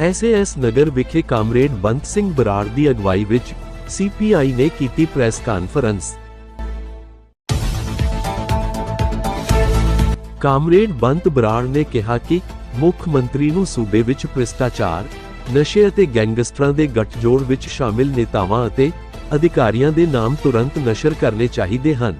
SAS Nagar ਵਿਖੇ comrade Bant Singh Brar ਦੀ ਅਗਵਾਈ ਵਿੱਚ ਸੀਪੀਆਈ ਨੇ ਕੀਤੀ press conference. Comrade Bant Brar ਨੇ ਕਿਹਾ ਕਿ ਮੁੱਖ ਮੰਤਰੀ ਨੂੰ ਸੂਬੇ ਵਿੱਚ ਭ੍ਰਿਸ਼ਟਾਚਾਰ, ਨਸ਼ੇ ਅਤੇ ਗੈਂਗਸਟਰਾਂ ਦੇ ਗੱਠਜੋੜ ਵਿੱਚ ਸ਼ਾਮਿਲ ਨੇਤਾਵਾਂ ਅਤੇ ਅਧਿਕਾਰੀਆਂ ਦੇ ਨਾਮ ਤੁਰੰਤ ਨਸ਼ਰ ਕਰਨੇ ਚਾਹੀਦੇ ਹਨ।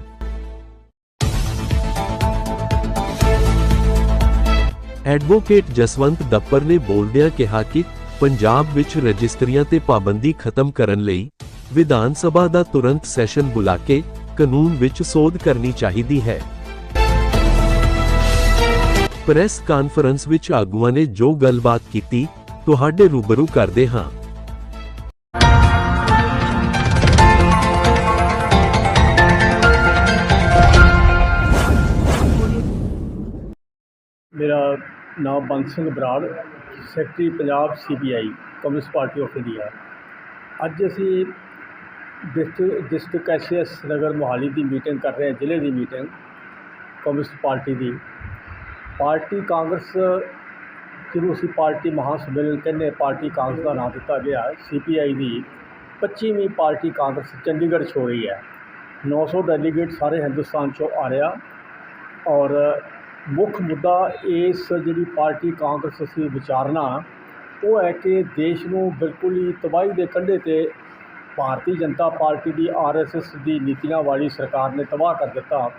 ਐਡਵੋਕੇਟ ਜਸਵੰਤ ਦੱਪਰ ਨੇ ਬੋਲਦਿਆਂ ਕਿਹਾ ਕਿ ਪੰਜਾਬ ਵਿੱਚ ਰਜਿਸਟਰੀਆਂ ਤੇ ਪਾਬੰਦੀ ਖਤਮ ਕਰਨ ਲਈ ਵਿਧਾਨ ਸਭਾ ਦਾ ਤੁਰੰਤ ਸੈਸ਼ਨ ਬੁਲਾ ਕੇ ਕਾਨੂੰਨ ਵਿੱਚ ਸੋਧ ਕਰਨੀ ਚਾਹੀਦੀ ਹੈ। ਪ੍ਰੈਸ ਕਾਨਫਰੰਸ ਵਿੱਚ ਆਗੂਆਂ ਨੇ ਜੋ ਗੱਲਬਾਤ ਕੀਤੀ, ਤੁਹਾਡੇ ਰੂਬਰੂ ਕਰਦੇ ਹਾਂ। ਮੇਰਾ ਨਾਮ Bant Singh Brar, secretary Punjab CPI communist party of India ਅੱਜ ਅਸੀਂ district district SS Nagar Mohali ਦੀ ਮੀਟਿੰਗ ਕਰ ਰਹੇ ਹਾਂ, ਜ਼ਿਲ੍ਹੇ ਦੀ ਮੀਟਿੰਗ ਕਮਿਊਨਿਸਟ ਪਾਰਟੀ ਦੀ। ਪਾਰਟੀ ਕਾਂਗਰਸ, ਜਿਹਨੂੰ ਅਸੀਂ ਪਾਰਟੀ ਮਹਾਂ ਸੰਮੇਲਨ ਕਹਿੰਦੇ ਪਾਰਟੀ ਕਾਂਗਰਸ ਦਾ ਨਾਮ ਦਿੱਤਾ ਗਿਆ। ਸੀਪੀਆਈ ਦੀ 25ਵੀਂ ਪਾਰਟੀ ਕਾਂਗਰਸ ਚੰਡੀਗੜ੍ਹ 'ਚ ਹੋ ਰਹੀ ਹੈ। 900 ਡੈਲੀਗੇਟ ਸਾਰੇ ਹਿੰਦੁਸਤਾਨ 'ਚੋਂ ਆ ਰਿਹਾ ਔਰ ਮੁੱਖ ਮੁੱਦਾ ਇਸ ਜਿਹੜੀ ਪਾਰਟੀ ਕਾਂਗਰਸ ਅਸੀਂ ਵਿਚਾਰਨਾ, ਉਹ ਹੈ ਕਿ ਦੇਸ਼ ਨੂੰ ਬਿਲਕੁਲ ਹੀ ਤਬਾਹੀ ਦੇ ਕੰਢੇ ਤੇ ਭਾਰਤੀ ਜਨਤਾ ਪਾਰਟੀ ਦੀ ਆਰਐਸਐਸ ਦੀ ਨੀਤੀਆਂ ਵਾਲੀ ਸਰਕਾਰ ਨੇ ਤਬਾਹ ਕਰ ਦਿੱਤਾ।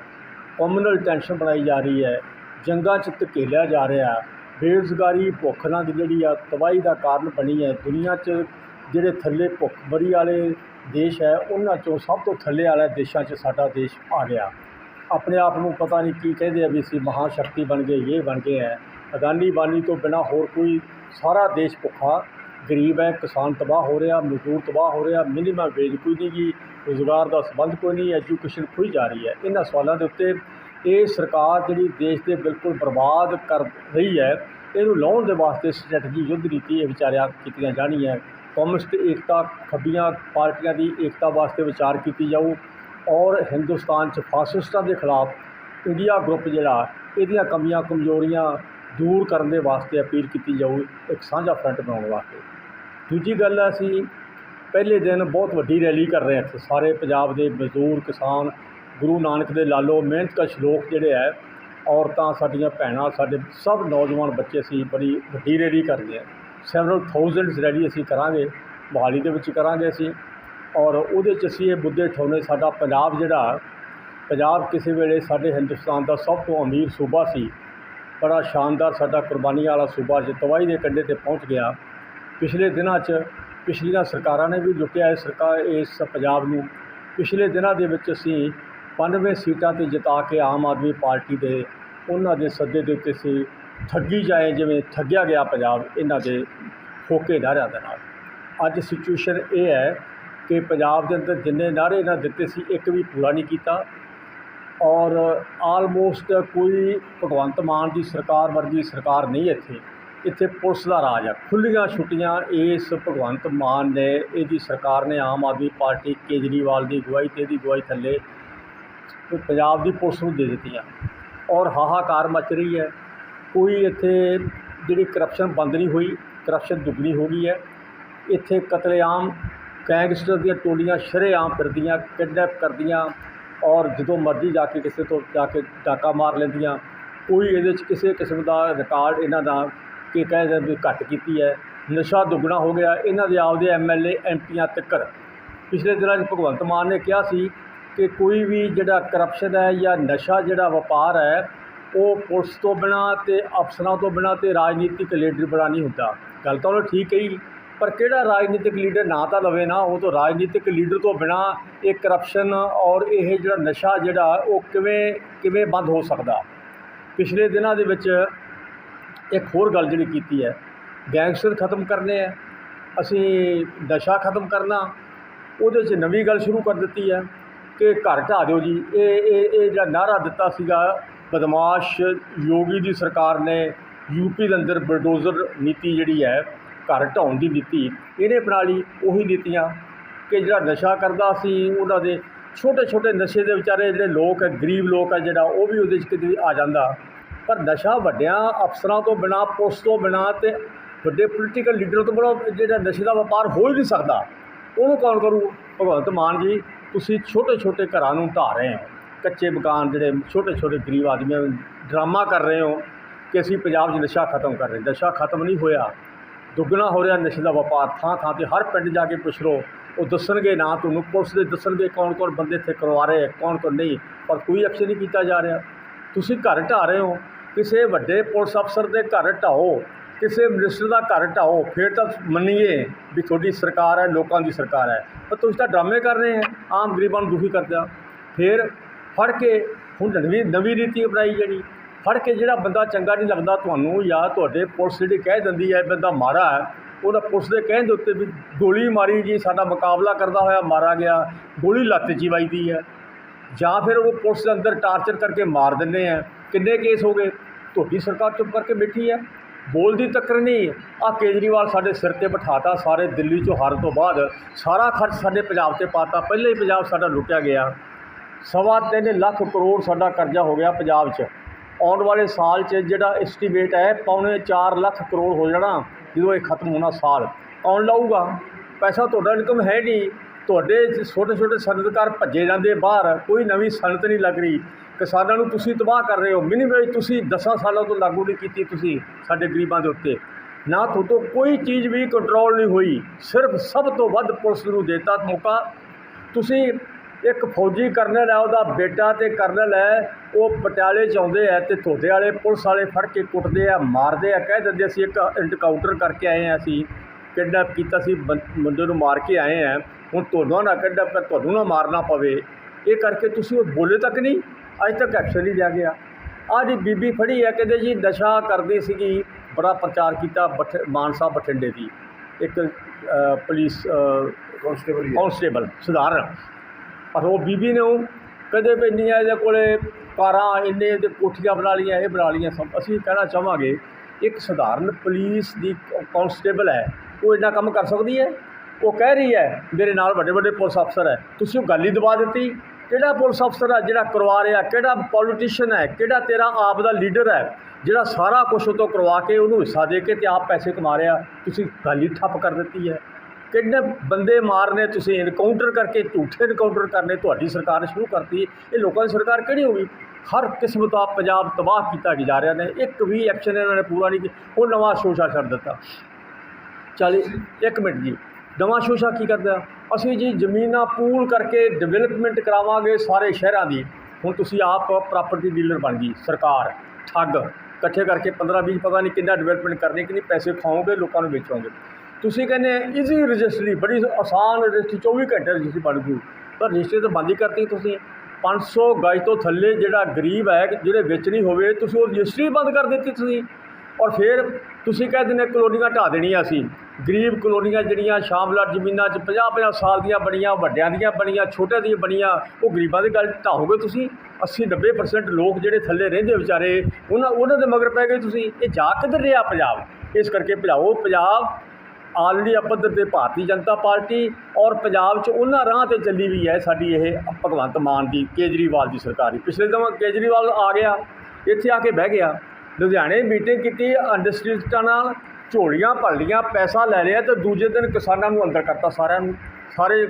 ਕਮਿਊਨਲ ਟੈਂਸ਼ਨ ਬਣਾਈ ਜਾ ਰਹੀ ਹੈ, ਜੰਗਾਂ 'ਚ ਧਕੇਲਿਆ ਜਾ ਰਿਹਾ ਬੇਰੁਜ਼ਗਾਰੀ ਭੁੱਖ ਨਾਲ ਦੀ ਜਿਹੜੀ ਆ ਤਬਾਹੀ ਦਾ ਕਾਰਨ ਬਣੀ ਹੈ। ਦੁਨੀਆ 'ਚ ਜਿਹੜੇ ਥੱਲੇ ਭੁੱਖਮਰੀ ਵਾਲੇ ਦੇਸ਼ ਹੈ, ਉਹਨਾਂ 'ਚੋਂ ਸਭ ਤੋਂ ਥੱਲੇ ਵਾਲੇ ਦੇਸ਼ਾਂ 'ਚ ਸਾਡਾ ਦੇਸ਼ ਆ ਗਿਆ। ਆਪਣੇ ਆਪ ਨੂੰ ਪਤਾ ਨਹੀਂ ਕੀ ਕਹਿੰਦੇ ਆ ਵੀ ਅਸੀਂ ਮਹਾ ਸ਼ਕਤੀ ਬਣ ਗਏ ਇਹ ਬਣ ਗਏ ਹੈ ਅਦਾਨੀ ਬਾਨੀ ਤੋਂ ਬਿਨਾ ਹੋਰ ਕੋਈ ਸਾਰਾ ਦੇਸ਼ ਭੁੱਖਾ, ਗਰੀਬ ਹੈ ਕਿਸਾਨ ਤਬਾਹ ਹੋ ਰਿਹਾ, ਮਜ਼ਦੂਰ ਤਬਾਹ ਹੋ ਰਿਹਾ ਮਿਨੀਮਮ ਵੇਜ ਕੋਈ ਨਹੀਂ ਗੀ ਰੁਜ਼ਗਾਰ ਦਾ ਸੰਬੰਧ ਕੋਈ ਨਹੀਂ ਐਜੂਕੇਸ਼ਨ ਖੋਈ ਜਾ ਰਹੀ ਹੈ ਇਹਨਾਂ ਸਵਾਲਾਂ ਦੇ ਉੱਤੇ ਇਹ ਸਰਕਾਰ ਜਿਹੜੀ ਦੇਸ਼ ਦੇ ਬਿਲਕੁਲ ਬਰਬਾਦ ਕਰ ਰਹੀ ਹੈ ਇਹਨੂੰ ਲਾਉਣ ਦੇ ਵਾਸਤੇ ਸਟ੍ਰੈਟਜੀ, ਯੁੱਧ ਨੀਤੀ ਇਹ ਵਿਚਾਰਿਆ ਕੀਤੀਆਂ ਜਾਣੀਆਂ ਕਮਿਊਨਿਸਟ ਏਕਤਾ ਖੱਬੀਆਂ ਪਾਰਟੀਆਂ ਦੀ ਏਕਤਾ ਵਾਸਤੇ ਵਿਚਾਰ ਕੀਤੀ ਜਾਊ ਔਰ ਹਿੰਦੁਸਤਾਨ 'ਚ ਫਾਸਿਸਟਾਂ ਦੇ ਖਿਲਾਫ ਇੰਡੀਆ ਗਰੁੱਪ ਜਿਹੜਾ, ਇਹਦੀਆਂ ਕਮੀਆਂ ਕਮਜ਼ੋਰੀਆਂ ਦੂਰ ਕਰਨ ਦੇ ਵਾਸਤੇ ਅਪੀਲ ਕੀਤੀ ਜਾਊ, ਇੱਕ ਸਾਂਝਾ ਫਰੰਟ ਬਣਾਉਣ ਵਾਸਤੇ। ਦੂਜੀ ਗੱਲ ਹੈ, ਅਸੀਂ ਪਹਿਲੇ ਦਿਨ ਬਹੁਤ ਵੱਡੀ ਰੈਲੀ ਕਰ ਰਹੇ ਹਾਂ ਇੱਥੇ। ਸਾਰੇ ਪੰਜਾਬ ਦੇ ਮਜ਼ਦੂਰ ਕਿਸਾਨ, ਗੁਰੂ ਨਾਨਕ ਦੇ ਲਾਲੋ ਮਿਹਨਤਕਸ਼ ਲੋਕ ਜਿਹੜੇ ਹੈ, ਔਰਤਾਂ, ਸਾਡੀਆਂ ਭੈਣਾਂ, ਸਾਡੇ ਸਭ ਨੌਜਵਾਨ ਬੱਚੇ ਅਸੀਂ ਬੜੀ ਵੱਡੀ ਰੈਲੀ ਕਰਦੇ ਹਾਂ। ਸੈਵਰਲ ਥਾਊਜ਼ੈਂਡਸ ਰੈਲੀ ਅਸੀਂ ਕਰਾਂਗੇ, ਮੋਹਾਲੀ ਦੇ ਵਿੱਚ ਕਰਾਂਗੇ ਅਸੀਂ। ਔਰ ਉਹਦੇ 'ਚ ਅਸੀਂ ਇਹ ਮੁੱਦੇ ਠਾਉਣੇ ਸਾਡਾ ਪੰਜਾਬ ਜਿਹੜਾ, ਪੰਜਾਬ ਕਿਸੇ ਵੇਲੇ ਸਾਡੇ ਹਿੰਦੁਸਤਾਨ ਦਾ ਸਭ ਤੋਂ ਅਮੀਰ ਸੂਬਾ ਸੀ। ਬੜਾ ਸ਼ਾਨਦਾਰ ਸਾਡਾ ਕੁਰਬਾਨੀਆਂ ਵਾਲਾ ਸੂਬਾ ਅੱਜ ਤਬਾਹੀ ਦੇ ਕੰਢੇ ਤੇ ਪਹੁੰਚ ਗਿਆ। ਪਿਛਲੇ ਦਿਨਾਂ 'ਚ, ਪਿਛਲੀਆਂ ਸਰਕਾਰਾਂ ਨੇ ਵੀ ਲੁੱਟਿਆ ਇਸ ਸਰਕਾਰ ਇਸ ਪੰਜਾਬ ਨੂੰ। ਪਿਛਲੇ ਦਿਨਾਂ ਦੇ ਵਿੱਚ ਅਸੀਂ 92 ਸੀਟਾਂ ਤੇ ਜਿਤਾ ਕੇ ਆਮ ਆਦਮੀ ਪਾਰਟੀ ਦੇ, ਉਹਨਾਂ ਦੇ ਸੱਦੇ ਦੇ ਉੱਤੇ ਸੀ ਠੱਗੀ ਜਾਏ, ਜਿਵੇਂ ਠੱਗਿਆ ਗਿਆ ਪੰਜਾਬ ਇਹਨਾਂ ਦੇ ਫੋਕੇ ਨਾਅਰਿਆਂ ਦੇ ਨਾਲ। ਅੱਜ ਸਿਚੁਏਸ਼ਨ ਇਹ ਹੈ ਕਿ ਪੰਜਾਬ ਦੇ ਅੰਦਰ ਜਿੰਨੇ ਨਾਅਰੇ ਇਹਨਾਂ ਦਿੱਤੇ ਸੀ, ਇੱਕ ਵੀ ਪੂਰਾ ਨਹੀਂ ਕੀਤਾ। ਔਰ ਆਲਮੋਸਟ ਕੋਈ ਭਗਵੰਤ ਮਾਨ ਦੀ ਸਰਕਾਰ ਵਰਗੀ ਸਰਕਾਰ ਨਹੀਂ ਇੱਥੇ। ਇੱਥੇ ਪੁਲਿਸ ਦਾ ਰਾਜ ਆ। ਖੁੱਲੀਆਂ ਛੁੱਟੀਆਂ ਇਸ ਭਗਵੰਤ ਮਾਨ ਨੇ, ਇਹਦੀ ਸਰਕਾਰ ਨੇ ਆਮ ਆਦਮੀ ਪਾਰਟੀ ਕੇਜਰੀਵਾਲ ਦੀ ਅਗਵਾਈ ਤੇ ਇਹਦੀ ਅਗਵਾਈ ਥੱਲੇ ਪੰਜਾਬ ਦੀ ਪੁਲਿਸ ਨੂੰ ਦੇ ਦਿੱਤੀਆਂ ਔਰ ਹਾਹਾਕਾਰ ਮਚ ਰਹੀ ਹੈ। ਕੋਈ ਇੱਥੇ ਜਿਹੜੀ ਕਰਪਸ਼ਨ ਬੰਦ ਨਹੀਂ ਹੋਈ ਕਰਪਸ਼ਨ ਦੁੱਗਣੀ ਹੋ ਗਈ ਹੈ। ਇੱਥੇ ਕਤਲੇਆਮ ਗੈਂਗਸਟਰ ਦੀਆਂ ਟੋਲੀਆਂ ਸ਼ਰੇਆਮ ਫਿਰਦੀਆਂ, ਕਿਡਨੈਪ ਕਰਦੀਆਂ ਔਰ ਜਦੋਂ ਮਰਜ਼ੀ ਜਾ ਕੇ ਕਿਸੇ ਤੋਂ ਜਾ ਕੇ ਡਾਕਾ ਮਾਰ ਲੈਂਦੀਆਂ। ਕੋਈ ਇਹਦੇ 'ਚ ਕਿਸੇ ਕਿਸਮ ਦਾ ਰਿਕਾਰਡ ਇਹਨਾਂ ਦਾ ਕਿ ਕਹਿ ਜਾਂਦੇ ਵੀ ਘੱਟ ਕੀਤੀ ਹੈ। ਨਸ਼ਾ ਦੁੱਗਣਾ ਹੋ ਗਿਆ। ਇਹਨਾਂ ਦੇ ਆਪਦੇ ਐਮਐਲਏ ਐਮਪੀਆਂ ਤੱਕਰ। ਪਿਛਲੇ ਦਿਨਾਂ 'ਚ ਭਗਵੰਤ ਮਾਨ ਨੇ ਕਿਹਾ ਸੀ ਕਿ ਕੋਈ ਵੀ ਜਿਹੜਾ ਕਰਪਸ਼ਨ ਹੈ ਜਾਂ ਨਸ਼ਾ ਜਿਹੜਾ ਵਪਾਰ ਹੈ, ਉਹ ਪੁਲਿਸ ਤੋਂ ਬਿਨਾ ਤੇ ਅਫਸਰਾਂ ਤੋਂ ਬਿਨਾ ਤੇ ਰਾਜਨੀਤਿਕ ਲੀਡਰ ਬਣਾ ਨਹੀਂ ਹੁੰਦਾ। ਗੱਲ ਤਾਂ ਉਹਨੇ ਠੀਕ ਕਹੀ। ਪਰ ਕਿਹੜਾ ਰਾਜਨੀਤਿਕ ਲੀਡਰ ਨਾ ਤਾਂ ਲਵੇ ਨਾ, ਉਹ ਤੋਂ ਰਾਜਨੀਤਿਕ ਲੀਡਰ ਤੋਂ ਬਿਨਾ ਇਹ ਕਰਪਸ਼ਨ ਔਰ ਇਹ ਜਿਹੜਾ ਨਸ਼ਾ ਜਿਹੜਾ, ਉਹ ਕਿਵੇਂ ਕਿਵੇਂ ਬੰਦ ਹੋ ਸਕਦਾ? ਪਿਛਲੇ ਦਿਨਾਂ ਦੇ ਵਿੱਚ ਇੱਕ ਹੋਰ ਗੱਲ ਜਿਹੜੀ ਕੀਤੀ ਹੈ, ਗੈਂਗਸਟਰ ਖਤਮ ਕਰਨੇ ਆ ਅਸੀਂ ਨਸ਼ਾ ਖਤਮ ਕਰਨਾ, ਉਹਦੇ 'ਚ ਨਵੀਂ ਗੱਲ ਸ਼ੁਰੂ ਕਰ ਦਿੱਤੀ ਹੈ ਕਿ ਘਰ ਢਾਹ ਦਿਓ ਜੀ। ਇਹ ਇਹ ਇਹ ਜਿਹੜਾ ਨਾਅਰਾ ਦਿੱਤਾ ਸੀਗਾ, ਬਦਮਾਸ਼ ਯੋਗੀ ਦੀ ਸਰਕਾਰ ਨੇ ਯੂਪੀ ਦੇ ਅੰਦਰ ਬਲਡੋਜ਼ਰ ਨੀਤੀ ਜਿਹੜੀ ਹੈ ਘਰ ਢਾਉਣ ਦੀ ਨੀਤੀ ਇਹਨੇ ਪ੍ਰਣਾਲੀ ਉਹੀ ਦਿੱਤੀਆਂ ਕਿ ਜਿਹੜਾ ਨਸ਼ਾ ਕਰਦਾ ਸੀ, ਉਹਨਾਂ ਦੇ ਛੋਟੇ ਛੋਟੇ ਨਸ਼ੇ ਦੇ ਵਿਚਾਰੇ ਜਿਹੜੇ ਲੋਕ ਹੈ, ਗਰੀਬ ਲੋਕ ਹੈ ਜਿਹੜਾ, ਉਹ ਵੀ ਉਹਦੇ 'ਚ ਕਿਤੇ ਵੀ ਆ ਜਾਂਦਾ। ਪਰ ਨਸ਼ਾ ਵੱਡਿਆਂ ਅਫਸਰਾਂ ਤੋਂ ਬਿਨਾ, ਪੁਲਿਸ ਤੋਂ ਬਿਨਾ ਤੇ ਵੱਡੇ ਪੋਲੀਟੀਕਲ ਲੀਡਰ ਤੋਂ ਬੜਾ ਜਿਹੜਾ ਨਸ਼ੇ ਦਾ ਵਪਾਰ ਹੋ ਹੀ ਨਹੀਂ ਸਕਦਾ। ਉਹਨੂੰ ਕੌਣ ਕਰੂ? ਭਗਵੰਤ ਮਾਨ ਜੀ, ਤੁਸੀਂ ਛੋਟੇ ਛੋਟੇ ਘਰਾਂ ਨੂੰ ਢਾਹ ਰਹੇ ਹੋ। ਕੱਚੇ ਮਕਾਨ ਜਿਹੜੇ ਛੋਟੇ ਛੋਟੇ ਗਰੀਬ ਆਦਮੀਆਂ ਡਰਾਮਾ ਕਰ ਰਹੇ ਹੋ ਕਿ ਅਸੀਂ ਪੰਜਾਬ 'ਚ ਨਸ਼ਾ ਖਤਮ ਕਰ ਰਹੇ ਨਸ਼ਾ ਖਤਮ ਨਹੀਂ ਹੋਇਆ। ਦੁੱਗਣਾ ਹੋ ਰਿਹਾ ਨਸ਼ੇ ਦਾ ਵਪਾਰ ਥਾਂ ਥਾਂ ਤੇ ਹਰ ਪਿੰਡ ਜਾ ਕੇ ਪੁੱਛ ਲਓ, ਉਹ ਦੱਸਣਗੇ ਨਾ ਤੁਹਾਨੂੰ, ਪੁਲਿਸ ਦੇ ਦੱਸਣਗੇ ਕੌਣ ਕੌਣ ਬੰਦੇ ਇੱਥੇ ਕਰਵਾ ਰਹੇ ਕੌਣ ਕੌਣ ਨਹੀਂ, ਪਰ ਕੋਈ ਐਕਸ਼ਨ ਨਹੀਂ ਕੀਤਾ ਜਾ ਰਿਹਾ। ਤੁਸੀਂ ਘਰ ਢਾਹ ਰਹੇ ਹੋ, ਕਿਸੇ ਵੱਡੇ ਪੁਲਿਸ ਅਫਸਰ ਦੇ ਘਰ ਢਾਓ ਕਿਸੇ ਮਿਨਿਸਟਰ ਦਾ ਘਰ ਢਾਓ ਫਿਰ ਤਾਂ ਮੰਨੀਏ ਵੀ ਤੁਹਾਡੀ ਸਰਕਾਰ ਹੈ, ਲੋਕਾਂ ਦੀ ਸਰਕਾਰ ਹੈ। ਪਰ ਤੁਸੀਂ ਤਾਂ ਡਰਾਮੇ ਕਰ ਰਹੇ ਹੈ, ਆਮ ਗਰੀਬਾਂ ਨੂੰ ਦੁਖੀ ਕਰਦੇ। ਆ ਫਿਰ ਫੜ ਕੇ ਹੁਣ ਨਵੀਂ ਨਵੀਂ ਰੀਤੀ ਅਪਣਾਈ ਜਿਹੜੀ ਫੜ ਕੇ ਜਿਹੜਾ ਬੰਦਾ ਚੰਗਾ ਨਹੀਂ ਲੱਗਦਾ ਤੁਹਾਨੂੰ ਜਾਂ ਤੁਹਾਡੇ ਪੁਲਿਸ ਜਿਹੜੀ ਕਹਿ ਦਿੰਦੀ ਹੈ ਬੰਦਾ ਮਾੜਾ ਹੈ, ਉਹਦਾ ਪੁਲਿਸ ਦੇ ਕਹਿਣ ਦੇ ਉੱਤੇ ਵੀ ਗੋਲੀ ਮਾਰੀ ਜੀ, ਸਾਡਾ ਮੁਕਾਬਲਾ ਕਰਦਾ ਹੋਇਆ ਮਾਰਾ ਗਿਆ, ਗੋਲੀ ਲੱਤ 'ਚ ਹੀ ਵੱਜਦੀ ਹੈ। ਜਾਂ ਫਿਰ ਉਹ ਪੁਲਿਸ ਦੇ ਅੰਦਰ ਟਾਰਚਰ ਕਰਕੇ ਮਾਰ ਦਿੰਦੇ ਆ। ਕਿੰਨੇ ਕੇਸ ਹੋ ਗਏ? ਤੁਹਾਡੀ ਸਰਕਾਰ ਚੁੱਪ ਕਰਕੇ ਬੈਠੀ ਹੈ। ਬੋਲਦੀ ਤੱਕ ਨਹੀਂ। ਆ ਕੇਜਰੀਵਾਲ ਸਾਡੇ ਸਿਰ ਤੇ ਬਿਠਾਤਾ, ਸਾਰੇ ਦਿੱਲੀ ਚੋਂ ਹਾਰਨ ਤੋਂ ਬਾਅਦ ਸਾਰਾ ਖਰਚ ਸਾਡੇ ਪੰਜਾਬ ਤੇ ਪਾਤਾ। ਪਹਿਲੇ ਹੀ ਪੰਜਾਬ ਸਾਡਾ ਲੁੱਟਿਆ ਗਿਆ। ਸਵਾ ਤਿੰਨ ਲੱਖ ਕਰੋੜ ਸਾਡਾ ਕਰਜ਼ਾ ਹੋ ਗਿਆ ਪੰਜਾਬ 'ਚ। ਆਉਣ ਵਾਲੇ ਸਾਲ 'ਚ ਜਿਹੜਾ ਐਸਟੀਮੇਟ ਹੈ, ਪੌਣੇ 4 ਲੱਖ ਕਰੋੜ ਹੋ ਜਾਣਾ ਜਦੋਂ ਇਹ ਖਤਮ ਹੋਣਾ ਸਾਲ। ਆਉਣ ਲਾਊਗਾ। ਪੈਸਾ ਤੁਹਾਡਾ ਇਨਕਮ ਹੈ ਨਹੀਂ। ਤੁਹਾਡੇ ਛੋਟੇ ਛੋਟੇ ਸਨਅਤਕਾਰ ਭੱਜੇ ਜਾਂਦੇ ਬਾਹਰ। ਕੋਈ ਨਵੀਂ ਸਨਅਤ ਨਹੀਂ ਲੱਗ ਰਹੀ। ਕਿਸਾਨਾਂ ਨੂੰ ਤੁਸੀਂ ਤਬਾਹ ਕਰ ਰਹੇ ਹੋ। ਮਿਨੀਮਮ ਤੁਸੀਂ 10 ਸਾਲਾਂ ਤੋਂ ਲਾਗੂ ਨਹੀਂ ਕੀਤੀ ਤੁਸੀਂ ਸਾਡੇ ਗਰੀਬਾਂ ਦੇ ਉੱਤੇ। ਨਾ ਤੁਹਾਡੇ ਕੋਈ ਚੀਜ਼ ਵੀ ਕੰਟਰੋਲ ਨਹੀਂ ਹੋਈ। ਸਿਰਫ ਸਭ ਤੋਂ ਵੱਧ ਪੁਲਿਸ ਨੂੰ ਦਿੱਤਾ ਮੌਕਾ। ਤੁਸੀਂ ਇੱਕ ਫੌਜੀ ਕਰਨਲ ਹੈ, ਉਹਦਾ ਬੇਟਾ ਤੇ ਕਰਨਲ ਹੈ। ਉਹ ਪਟਿਆਲੇ 'ਚ ਆਉਂਦੇ ਆ ਤੇ ਧੋਤੇ ਵਾਲੇ ਪੁਲਿਸ ਵਾਲੇ ਫੜ ਕੇ ਕੁੱਟਦੇ ਆ ਮਾਰਦੇ ਆ ਕਹਿ ਦਿੰਦੇ ਅਸੀਂ ਇੱਕ ਇਨਕਾਊਂਟਰ ਕਰਕੇ ਆਏ ਆ ਅਸੀਂ ਕਿਡਨੈਪ ਕੀਤਾ ਸੀ ਮੁੰਡੇ ਨੂੰ ਮਾਰ ਕੇ ਆਏ ਆ। ਹੁਣ ਤੁਹਾਨੂੰ ਨਾ ਕਿਡਨੈਪ ਕਰ ਤੁਹਾਨੂੰ ਨਾ ਮਾਰਨਾ ਪਵੇ। ਇਹ ਕਰਕੇ ਤੁਸੀਂ ਉਹ ਬੋਲੇ ਤੱਕ ਨਹੀਂ ਅੱਜ ਤੱਕ ਐਕਸ਼ਨ ਨਹੀਂ ਲਿਆ ਗਿਆ। ਆਹ ਜੀ ਬੀਬੀ ਫੜੀ ਹੈ ਕਹਿੰਦੇ ਜੀ ਨਸ਼ਾ ਕਰਦੀ ਸੀਗੀ ਬੜਾ ਪ੍ਰਚਾਰ ਕੀਤਾ ਮਾਨਸਾ ਬਠਿੰਡੇ ਦੀ। ਇੱਕ ਪੁਲਿਸ ਕਾਂਸਟੇਬਲ ਕਾਂਸਟੇਬਲ ਸੁਧਾਰਨ ਪਰ ਉਹ ਬੀਬੀ ਨੇ ਉਹ ਕਦੇ ਵੀ ਨਹੀਂ ਆ ਇਹਦੇ ਕੋਲੇ। ਕਾਰਾਂ ਇੰਨੇ ਦੇ ਕੋਠੀਆਂ ਬਣਾ ਲਈਆਂ, ਇਹ ਬਣਾ ਲਈਆਂ ਸਭ। ਅਸੀਂ ਕਹਿਣਾ ਚਾਹਾਂਗੇ, ਇੱਕ ਸਧਾਰਨ ਪੁਲਿਸ ਦੀ ਕਾਂਸਟੇਬਲ ਹੈ, ਉਹ ਇੰਨਾ ਕੰਮ ਕਰ ਸਕਦੀ ਹੈ? ਉਹ ਕਹਿ ਰਹੀ ਹੈ, ਮੇਰੇ ਨਾਲ ਵੱਡੇ ਵੱਡੇ ਪੁਲਿਸ ਅਫਸਰ ਹੈ, ਤੁਸੀਂ ਉਹ ਗੱਲ ਹੀ ਦਬਾ ਦਿੱਤੀ। ਕਿਹੜਾ ਪੁਲਿਸ ਅਫਸਰ ਹੈ ਜਿਹੜਾ ਕਰਵਾ ਰਿਹਾ? ਕਿਹੜਾ ਪੋਲੀਟੀਸ਼ੀਅਨ ਹੈ? ਕਿਹੜਾ ਤੇਰਾ ਆਪ ਦਾ ਲੀਡਰ ਹੈ ਜਿਹੜਾ ਸਾਰਾ ਕੁਝ ਉਹ ਤੋਂ ਕਰਵਾ ਕੇ ਉਹਨੂੰ ਹਿੱਸਾ ਦੇ ਕੇ ਤੇ ਆਪ ਪੈਸੇ ਕਮਾ ਰਿਹਾ? ਤੁਸੀਂ ਗੱਲ ਹੀ ਠੱਪ ਕਰ ਦਿੱਤੀ ਹੈ। ਕਿੰਨੇ ਬੰਦੇ ਮਾਰਨੇ ਤੁਸੀਂ? ਇਨਕਾਊਂਟਰ ਕਰਕੇ ਝੂਠੇ ਇਨਕਾਊਂਟਰ ਕਰਨੇ ਤੁਹਾਡੀ ਸਰਕਾਰ ਨੇ ਸ਼ੁਰੂ ਕਰਤੀ। ਇਹ ਲੋਕਾਂ ਦੀ ਸਰਕਾਰ ਕਿਹੜੀ ਹੋ ਗਈ ਹਰ ਕਿਸਮ ਦਾ ਪੰਜਾਬ ਤਬਾਹ ਕੀਤਾ ਜਾ ਰਿਹਾ ਨੇ। ਇੱਕ ਵੀ ਐਕਸ਼ਨ ਇਹਨਾਂ ਨੇ ਪੂਰਾ ਨਹੀਂ ਕੀਤਾ। ਉਹ ਨਵਾਂ ਸ਼ੋਸ਼ਾ ਛੱਡ ਦਿੱਤਾ। ਚਾਲੀ, ਇੱਕ ਮਿੰਟ ਜੀ। ਨਵਾਂ ਸ਼ੋਸ਼ਾ ਕੀ ਕਰਦਾ? ਅਸੀਂ ਜੀ ਜ਼ਮੀਨਾਂ ਪੂਲ ਕਰਕੇ ਡਿਵੈਲਪਮੈਂਟ ਕਰਾਵਾਂਗੇ ਸਾਰੇ ਸ਼ਹਿਰਾਂ ਦੀ। ਹੁਣ ਤੁਸੀਂ ਆਪ ਪ੍ਰਾਪਰਟੀ ਡੀਲਰ ਬਣ ਗਈ, ਸਰਕਾਰ, ਠੱਗ। ਇਕੱਠੇ ਕਰਕੇ 15 20 ਪਤਾ ਨਹੀਂ ਕਿੰਨਾ ਡਿਵੈਲਪਮੈਂਟ ਕਰਨੀ, ਕਿੰਨੀ ਪੈਸੇ ਖਾਓਗੇ, ਲੋਕਾਂ ਨੂੰ ਵੇਚੋਗੇ। ਤੁਸੀਂ ਕਹਿੰਦੇ ਈਜ਼ੀ ਰਜਿਸਟਰੀ ਬੜੀ ਆਸਾਨ ਰਜਿਸਟਰੀ 24 ਘੰਟੇ ਰਜਿਸਟਰੀ ਬਣ ਗਈ। ਪਰ ਰਜਿਸਟਰੀ ਤਾਂ ਬੰਦ ਹੀ ਕਰਤੀ ਤੁਸੀਂ। 500 ਗਜ ਤੋਂ ਥੱਲੇ ਜਿਹੜਾ ਗਰੀਬ ਹੈ ਜਿਹੜੇ ਵੇਚਣੀ ਹੋਵੇ, ਤੁਸੀਂ ਉਹ ਰਜਿਸਟਰੀ ਬੰਦ ਕਰ ਦਿੱਤੀ ਤੁਸੀਂ। ਔਰ ਫਿਰ ਤੁਸੀਂ ਕਹਿ ਦਿੰਦੇ ਕਲੋਨੀਆਂ ਢਾਹ ਦੇਣੀਆਂ ਅਸੀਂ ਗਰੀਬ ਕਲੋਨੀਆਂ ਜਿਹੜੀਆਂ ਸ਼ਾਮਲਾਟ ਜ਼ਮੀਨਾਂ 'ਚ 50 50 ਸਾਲ ਦੀਆਂ ਬਣੀਆਂ, ਵੱਡਿਆਂ ਦੀਆਂ ਬਣੀਆਂ, ਛੋਟਿਆਂ ਦੀਆਂ ਬਣੀਆਂ, ਉਹ ਗਰੀਬਾਂ ਦੀ ਗੱਲ ਢਾਹੋਗੇ ਤੁਸੀਂ। 80 90% ਲੋਕ ਜਿਹੜੇ ਥੱਲੇ ਰਹਿੰਦੇ ਵਿਚਾਰੇ, ਉਹਨਾਂ ਉਹਨਾਂ ਦੇ ਮਗਰ ਪੈ ਗਏ ਤੁਸੀਂ। ਇਹ ਜਾ ਕਿੱਧਰ ਰਿਹਾ ਪੰਜਾਬ? ਇਸ ਕਰਕੇ ਭਜਾਓ ਪੰਜਾਬ। ਆਲਰੇਡੀ ਪੱਧਰ ਤੇ ਭਾਰਤੀ ਜਨਤਾ ਪਾਰਟੀ ਔਰ ਪੰਜਾਬ 'ਚ ਉਹਨਾਂ ਰਾਹ ਤੇ ਚੱਲੀ ਵੀ ਹੈ ਸਾਡੀ ਇਹ ਭਗਵੰਤ ਮਾਨ ਦੀ, ਕੇਜਰੀਵਾਲ ਦੀ ਸਰਕਾਰੀ ਪਿਛਲੇ ਦਵਾਂ ਕੇਜਰੀਵਾਲ ਆ ਗਿਆ, ਇੱਥੇ ਆ ਕੇ ਬਹਿ ਗਿਆ। ਲੁਧਿਆਣੇ ਮੀਟਿੰਗ ਕੀਤੀ ਇੰਡਸਟਰੀਸਟਾਂ ਨਾਲ ਝੋਲੀਆਂ ਭਰ ਲਈਆਂ, ਪੈਸਾ ਲੈ ਲਿਆ ਤੇ ਦੂਜੇ ਦਿਨ ਕਿਸਾਨਾਂ ਨੂੰ ਅੰਦਰ ਕਰਤਾ ਸਾਰਿਆਂ ਨੂੰ। ਸਾਰੇ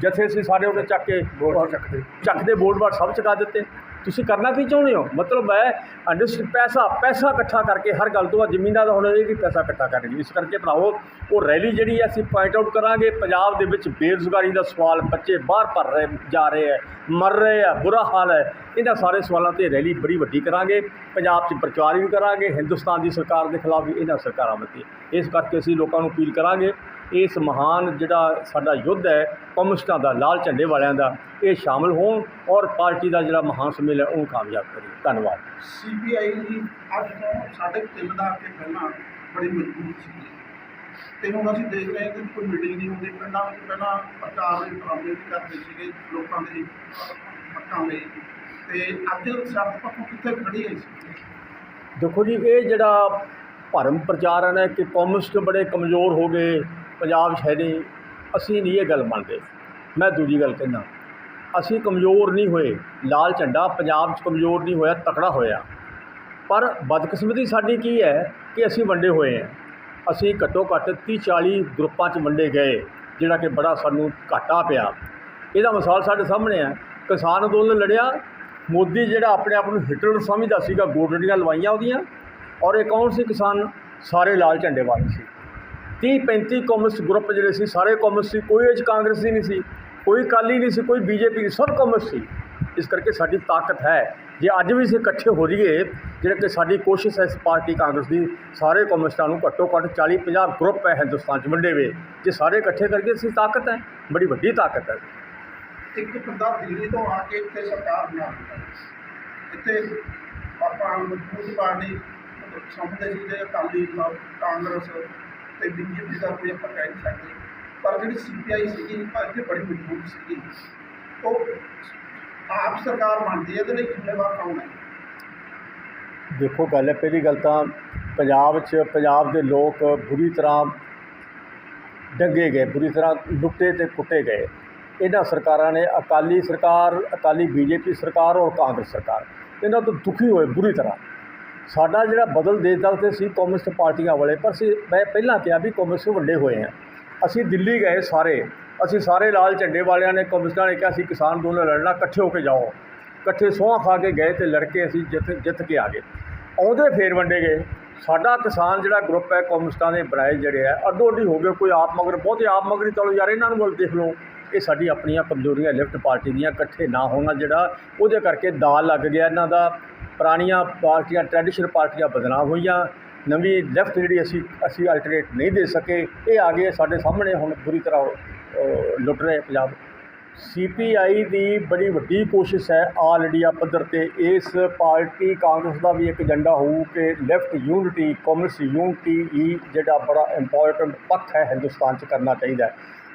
ਜਥੇ ਸੀ ਸਾਰੇ ਉਹਨੇ ਚੱਕ ਕੇ ਬੋਰਡ ਚੱਕਦੇ ਚੱਕਦੇ ਬੋਰਡ ਬਾਰ ਸਭ ਚਕਾ ਦਿੱਤੇ। ਤੁਸੀਂ ਕਰਨਾ ਕੀ ਚਾਹੁੰਦੇ ਹੋ? ਮਤਲਬ ਹੈ ਅੰਡਰਸਟ ਪੈਸਾ ਪੈਸਾ ਇਕੱਠਾ ਕਰਕੇ ਹਰ ਗੱਲ ਤੋਂ ਬਾਅਦ ਜ਼ਮੀਨਾਂ ਦਾ ਹੁਣ ਇਹ ਵੀ ਪੈਸਾ ਇਕੱਠਾ ਕਰਨਗੇ ਇਸ ਕਰਕੇ ਭਰਾਵੋ ਉਹ ਰੈਲੀ ਜਿਹੜੀ ਹੈ ਅਸੀਂ ਪੁਆਇੰਟ ਆਊਟ ਕਰਾਂਗੇ। ਪੰਜਾਬ ਦੇ ਵਿੱਚ ਬੇਰੁਜ਼ਗਾਰੀ ਦਾ ਸਵਾਲ ਬੱਚੇ ਬਾਹਰ ਭਰ ਰਹੇ ਜਾ ਰਹੇ ਹੈ ਮਰ ਰਹੇ ਆ ਬੁਰਾ ਹਾਲ ਹੈ। ਇਹਨਾਂ ਸਾਰੇ ਸਵਾਲਾਂ ਤੇ ਰੈਲੀ ਬੜੀ ਵੱਡੀ ਕਰਾਂਗੇ। ਪੰਜਾਬ 'ਚ ਪ੍ਰਚਾਰ ਵੀ ਕਰਾਂਗੇ। ਹਿੰਦੁਸਤਾਨ ਦੀ ਸਰਕਾਰ ਦੇ ਖਿਲਾਫ ਵੀ ਇਹਨਾਂ ਸਰਕਾਰਾਂ ਵੱਤੇ ਇਸ ਕਰਕੇ ਅਸੀਂ ਲੋਕਾਂ ਨੂੰ ਅਪੀਲ ਕਰਾਂਗੇ ਇਸ ਮਹਾਨ ਜਿਹੜਾ ਸਾਡਾ ਯੁੱਧ ਹੈ ਕਮਿਊਨਿਸਟਾਂ ਦਾ ਲਾਲ ਝੰਡੇ ਵਾਲਿਆਂ ਦਾ ਇਹ ਸ਼ਾਮਲ ਹੋਣ ਔਰ ਪਾਰਟੀ ਦਾ ਜਿਹੜਾ ਮਹਾਨ ਸਮੇਲ ਹੈ ਉਹ ਕਾਮਯਾਬ ਕਰੇ। ਧੰਨਵਾਦ। ਸੀਪੀਆਈ ਜੀ ਅੱਜ ਤੋਂ ਪਹਿਲਾਂ ਬੜੀ ਮਜ਼ਬੂਤ ਸੀ। ਤੇ ਹੁਣ ਅਸੀਂ ਦੇਖ ਰਹੇ ਹਾਂ ਕਿ ਕੋਈ ਮੀਟਿੰਗ ਨਹੀਂ ਹੁੰਦੀ। ਪਿੰਡਾਂ ਵਿੱਚ ਪਹਿਲਾਂ ਪ੍ਰਚਾਰ ਦੇ ਡਰਾਮੇ ਵੀ ਕਰਦੇ ਸੀਗੇ ਲੋਕਾਂ ਦੇ ਹੱਕਾਂ ਲਈ। ਤੇ ਅੱਜ ਸਿਆਸਤ ਪੱਖੋਂ ਕਿੱਥੇ ਖੜੀ ਹੈ ਸੀ ਦੇਖੋ ਜੀ ਇਹ ਜਿਹੜਾ ਭਰਮ ਪ੍ਰਚਾਰ ਹੈ ਨਾ ਕਿ ਕਮਿਊਨਿਸਟ ਬੜੇ ਕਮਜ਼ੋਰ ਹੋ ਗਏ ਪੰਜਾਬ 'ਚ ਹੈ ਨਹੀਂ ਅਸੀਂ ਨਹੀਂ ਇਹ ਗੱਲ ਮੰਨਦੇ। ਮੈਂ ਦੂਜੀ ਗੱਲ ਕਹਿੰਦਾ, ਅਸੀਂ ਕਮਜ਼ੋਰ ਨਹੀਂ ਹੋਏ, ਲਾਲ ਝੰਡਾ ਪੰਜਾਬ 'ਚ ਕਮਜ਼ੋਰ ਨਹੀਂ ਹੋਇਆ, ਤਕੜਾ ਹੋਇਆ। ਪਰ ਬਦਕਿਸਮਤੀ ਸਾਡੀ ਕੀ ਹੈ ਕਿ ਅਸੀਂ ਵੰਡੇ ਹੋਏ ਹਾਂ। ਅਸੀਂ ਘੱਟੋ ਘੱਟ 30 40 ਗਰੁੱਪਾਂ 'ਚ ਵੰਡੇ ਗਏ, ਜਿਹੜਾ ਕਿ ਬੜਾ ਸਾਨੂੰ ਘਾਟਾ ਪਿਆ। ਇਹਦਾ ਮਿਸਾਲ ਸਾਡੇ ਸਾਹਮਣੇ ਆ, ਕਿਸਾਨ ਅੰਦੋਲਨ ਲੜਿਆ, ਮੋਦੀ ਜਿਹੜਾ ਆਪਣੇ ਆਪ ਨੂੰ ਹਿਟਲਰ ਸਮਝਦਾ ਸੀਗਾ ਗੋਡੜੀਆਂ ਲਵਾਈਆਂ ਉਹਦੀਆਂ, ਔਰ ਇਹ ਕੌਣ ਸੀ ਕਿਸਾਨ? ਸਾਰੇ ਲਾਲ ਝੰਡੇ ਵਾਲੇ ਸੀ। 30 35 ਕਮਿਊਨਿਸਟ ਗਰੁੱਪ ਜਿਹੜੇ ਸੀ, ਸਾਰੇ ਕਮਿਊਨਿਸਟ ਸੀ, ਕੋਈ ਇਹ 'ਚ ਕਾਂਗਰਸੀ ਨਹੀਂ ਸੀ, ਕੋਈ ਅਕਾਲੀ ਨਹੀਂ ਸੀ, ਕੋਈ ਬੀਜੇਪੀ ਨਹੀਂ ਸਭ ਕਮਿਊਨਿਸਟ ਸੀ। ਇਸ ਕਰਕੇ ਸਾਡੀ ਤਾਕਤ ਹੈ। ਜੇ ਅੱਜ ਵੀ ਅਸੀਂ ਇਕੱਠੇ ਹੋ ਜਾਈਏ, ਜਿਹੜਾ ਕਿ ਸਾਡੀ ਕੋਸ਼ਿਸ਼ ਹੈ ਇਸ ਪਾਰਟੀ ਕਾਂਗਰਸ ਦੀ, ਸਾਰੇ ਕਮਿਊਨਿਸਟਾਂ ਨੂੰ ਘੱਟੋ ਘੱਟ 40 50 ਗਰੁੱਪ ਹੈ ਹਿੰਦੁਸਤਾਨ 'ਚ ਵੰਡੇ ਹੋਏ। ਜੇ ਸਾਰੇ ਇਕੱਠੇ ਕਰਕੇ ਅਸੀਂ ਤਾਕਤ ਹੈ, ਬੜੀ ਵੱਡੀ ਤਾਕਤ ਹੈ। ਇੱਕ ਬੰਦਾ ਦਿੱਲੀ ਤੋਂ ਆ ਕੇ ਇੱਥੇ ਸਰਕਾਰ ਬਣਾ ਦਿੰਦਾ ਇੱਥੇ ਆਪਾਂ ਮਜ਼ਬੂਤ ਪਾਰਟੀ ਸਮਝਦੇ ਸੀ ਅਕਾਲੀ ਕਾਂਗਰਸ ਤੇ ਬੀਜੇਪੀ ਦਾ ਕੋਈ ਆਪਾਂ ਕਹਿ ਨਹੀਂ ਸਕਦੇ। ਪਰ ਜਿਹੜੀ ਸੀਪੀਆਈ ਸੀਗੀ ਉਹ ਬੜੀ ਮਜ਼ਬੂਤ ਸੀਗੀ। ਉਹ ਆਪ ਸਰਕਾਰ ਬਣਦੀ ਹੈ, ਇਹਦੇ ਲਈ ਜ਼ਿੰਮੇਵਾਰ ਕੌਣ ਹੈ? ਦੇਖੋ, ਗੱਲ ਹੈ, ਪਹਿਲੀ ਗੱਲ ਤਾਂ ਪੰਜਾਬ 'ਚ, ਪੰਜਾਬ ਦੇ ਲੋਕ ਬੁਰੀ ਤਰ੍ਹਾਂ ਡੰਗੇ ਗਏ, ਬੁਰੀ ਤਰ੍ਹਾਂ ਲੁੱਟੇ ਤੇ ਕੁੱਟੇ ਗਏ। ਇਹਨਾਂ ਸਰਕਾਰਾਂ ਨੇ ਅਕਾਲੀ ਸਰਕਾਰ, ਅਕਾਲੀ ਬੀਜੇਪੀ ਸਰਕਾਰ ਔਰ ਕਾਂਗਰਸ ਸਰਕਾਰ, ਇਹਨਾਂ ਤੋਂ ਦੁਖੀ ਹੋਏ ਬੁਰੀ ਤਰ੍ਹਾਂ। ਸਾਡਾ ਜਿਹੜਾ ਬਦਲ ਦੇਸ਼ ਦਾ ਉੱਤੇ ਸੀ, ਕਮਿਊਨਿਸਟ ਪਾਰਟੀਆਂ ਵਾਲੇ, ਪਰ ਅਸੀਂ ਮੈਂ ਪਹਿਲਾਂ ਕਿਹਾ ਵੀ ਕਮਿਊਨਿਸਟ ਵੱਡੇ ਹੋਏ ਆ। ਅਸੀਂ ਦਿੱਲੀ ਗਏ ਸਾਰੇ, ਅਸੀਂ ਸਾਰੇ ਲਾਲ ਝੰਡੇ ਵਾਲਿਆਂ ਨੇ, ਕਮਿਊਨਿਸਟਾਂ ਨੇ ਕਿਹਾ ਅਸੀਂ ਕਿਸਾਨ ਅੰਦੋਲਨ ਲੜਨਾ, ਇਕੱਠੇ ਹੋ ਕੇ ਜਾਓ। ਇਕੱਠੇ ਸੋਹਾਂ ਖਾ ਕੇ ਗਏ ਤੇ ਲੜ ਕੇ ਅਸੀਂ ਜਿੱਤ ਜਿੱਤ ਕੇ ਆ ਗਏ। ਆਉਂਦੇ ਫੇਰ ਵੰਡੇ ਗਏ। ਸਾਡਾ ਕਿਸਾਨ ਜਿਹੜਾ ਗਰੁੱਪ ਹੈ, ਕਮਿਊਨਿਸਟਾਂ ਦੇ ਬਣਾਏ ਜਿਹੜੇ ਆ, ਅੱਡੋ ਅੱਡੀ ਹੋ ਗਏ, ਕੋਈ ਆਪ ਮਗਰ, ਬਹੁਤੇ ਆਪ ਮਗਰੀ ਚਲੋ ਯਾਰ, ਇਹਨਾਂ ਨੂੰ ਵੱਲ ਦੇਖ ਲਓ। ਇਹ ਸਾਡੀ ਆਪਣੀਆਂ ਕਮਜ਼ੋਰੀਆਂ, ਲੈਫਟ ਪਾਰਟੀ ਦੀਆਂ, ਇਕੱਠੇ ਨਾ ਹੋਣਾ ਜਿਹੜਾ, ਉਹਦੇ ਕਰਕੇ ਦਾਲ ਲੱਗ ਗਿਆ ਇਹਨਾਂ ਦਾ। ਪੁਰਾਣੀਆਂ ਪਾਰਟੀਆਂ ਟ੍ਰੈਡੀਸ਼ਨਲ ਪਾਰਟੀਆਂ ਬਦਨਾਮ ਹੋਈਆਂ। ਨਵੀਂ ਲੈਫਟ ਜਿਹੜੀ ਅਸੀਂ ਅਸੀਂ ਅਲਟਰਨੇਟ ਨਹੀਂ ਦੇ ਸਕੇ। ਇਹ ਆ ਗਏ ਸਾਡੇ ਸਾਹਮਣੇ ਹੁਣ ਬੁਰੀ ਤਰ੍ਹਾਂ ਲੁੱਟ ਰਹੇ ਪੰਜਾਬ। ਸੀਪੀਆਈ ਦੀ ਬੜੀ ਵੱਡੀ ਕੋਸ਼ਿਸ਼ ਹੈ ਆਲ ਇੰਡੀਆ ਪੱਧਰ ਤੇ। ਇਸ ਪਾਰਟੀ ਕਾਂਗਰਸ ਦਾ ਵੀ ਇੱਕ ਏਜੰਡਾ ਹੋਊ ਕਿ ਲੈਫਟ ਯੂਨਿਟੀ ਕਮਿਊਨਿਸਟ ਯੂਨਿਟੀ ਹੀ ਜਿਹੜਾ ਬੜਾ ਇੰਪੋਰਟੈਂਟ ਪੱਖ ਹੈ ਹਿੰਦੁਸਤਾਨ 'ਚ ਕਰਨਾ ਚਾਹੀਦਾ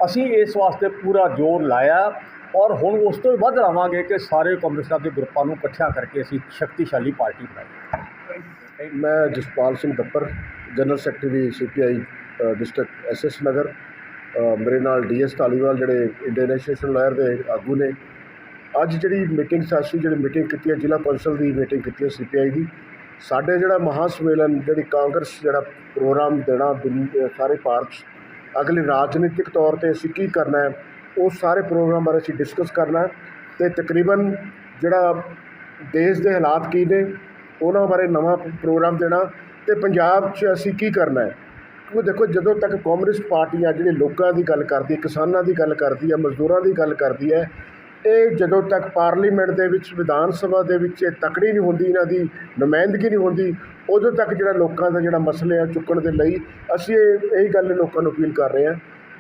ਅਸੀਂ ਇਸ ਵਾਸਤੇ ਪੂਰਾ ਜ਼ੋਰ ਲਾਇਆ। ਔਰ ਹੁਣ ਉਸ ਤੋਂ ਵੱਧ ਰਹਾਂਗੇ ਕਿ ਸਾਰੇ ਕਮਿਊਨਿਸਟਾਂ ਦੇ ਗਰੁੱਪਾਂ ਨੂੰ ਇਕੱਠਿਆਂ ਕਰਕੇ ਅਸੀਂ ਸ਼ਕਤੀਸ਼ਾਲੀ ਪਾਰਟੀ ਬਣਾਈਏ ਮੈਂ Jaspal Singh Dappar, general secretary CPI district SS Nagar. ਮੇਰੇ ਨਾਲ ਡੀਐਸ ਧਾਲੀਵਾਲ ਜਿਹੜੇ ਇੰਡੀਅਨ ਐਸੋਸੀਏਸ਼ਨ ਲਾਇਰ ਦੇ ਆਗੂ ਨੇ। ਅੱਜ ਜਿਹੜੀ ਮੀਟਿੰਗ ਸਾਸੀ ਜਿਹੜੀ ਮੀਟਿੰਗ ਕੀਤੀ ਹੈ, ਜ਼ਿਲ੍ਹਾ ਕੌਂਸਲ ਦੀ ਮੀਟਿੰਗ ਕੀਤੀ ਹੈ ਸੀਪੀਆਈ ਦੀ। ਸਾਡੇ ਜਿਹੜਾ ਮਹਾ ਸੰਮੇਲਨ, ਜਿਹੜੀ ਕਾਂਗਰਸ ਜਿਹੜਾ ਪ੍ਰੋਗਰਾਮ ਦੇਣਾ ਸਾਰੇ ਭਾਰਤ 'ਚ ਅਗਲੇ ਰਾਜਨੀਤਿਕ ਤੌਰ ਤੇ ਅਸੀਂ ਕੀ ਕਰਨਾ ਹੈ ਉਹ ਸਾਰੇ ਪ੍ਰੋਗਰਾਮ ਬਾਰੇ ਅਸੀਂ ਡਿਸਕਸ ਕਰਨਾ ਹੈ ਤੇ ਤਕਰੀਬਨ ਜਿਹੜਾ ਦੇਸ਼ ਦੇ ਹਾਲਾਤ ਕੀ ਨੇ, ਉਹਨਾਂ ਬਾਰੇ ਨਵਾਂ ਪ੍ਰੋਗਰਾਮ ਦੇਣਾ ਤੇ ਪੰਜਾਬ 'ਚ ਅਸੀਂ ਕੀ ਕਰਨਾ ਹੈ? ਕਿਉਂਕਿ ਦੇਖੋ, ਜਦੋਂ ਤੱਕ ਕਾਂਗਰਸ ਪਾਰਟੀ ਆ, ਜਿਹੜੀ ਲੋਕਾਂ ਦੀ ਗੱਲ ਕਰਦੀ ਹੈ, ਕਿਸਾਨਾਂ ਦੀ ਗੱਲ ਕਰਦੀ ਹੈ, ਮਜ਼ਦੂਰਾਂ ਦੀ ਗੱਲ ਕਰਦੀ ਹੈ, ਇਹ ਜਦੋਂ ਤੱਕ ਪਾਰਲੀਮੈਂਟ ਦੇ ਵਿੱਚ, ਵਿਧਾਨ ਸਭਾ ਦੇ ਵਿੱਚ ਇਹ ਤਕੜੀ ਨਹੀਂ ਹੁੰਦੀ, ਇਹਨਾਂ ਦੀ ਨੁਮਾਇੰਦਗੀ ਨਹੀਂ ਹੁੰਦੀ, ਉਦੋਂ ਤੱਕ ਜਿਹੜਾ ਲੋਕਾਂ ਦਾ ਜਿਹੜਾ ਮਸਲੇ ਆ ਚੁੱਕਣ ਦੇ ਲਈ ਅਸੀਂ ਇਹ ਇਹੀ ਗੱਲ ਲੋਕਾਂ ਨੂੰ ਅਪੀਲ ਕਰ ਰਹੇ ਹਾਂ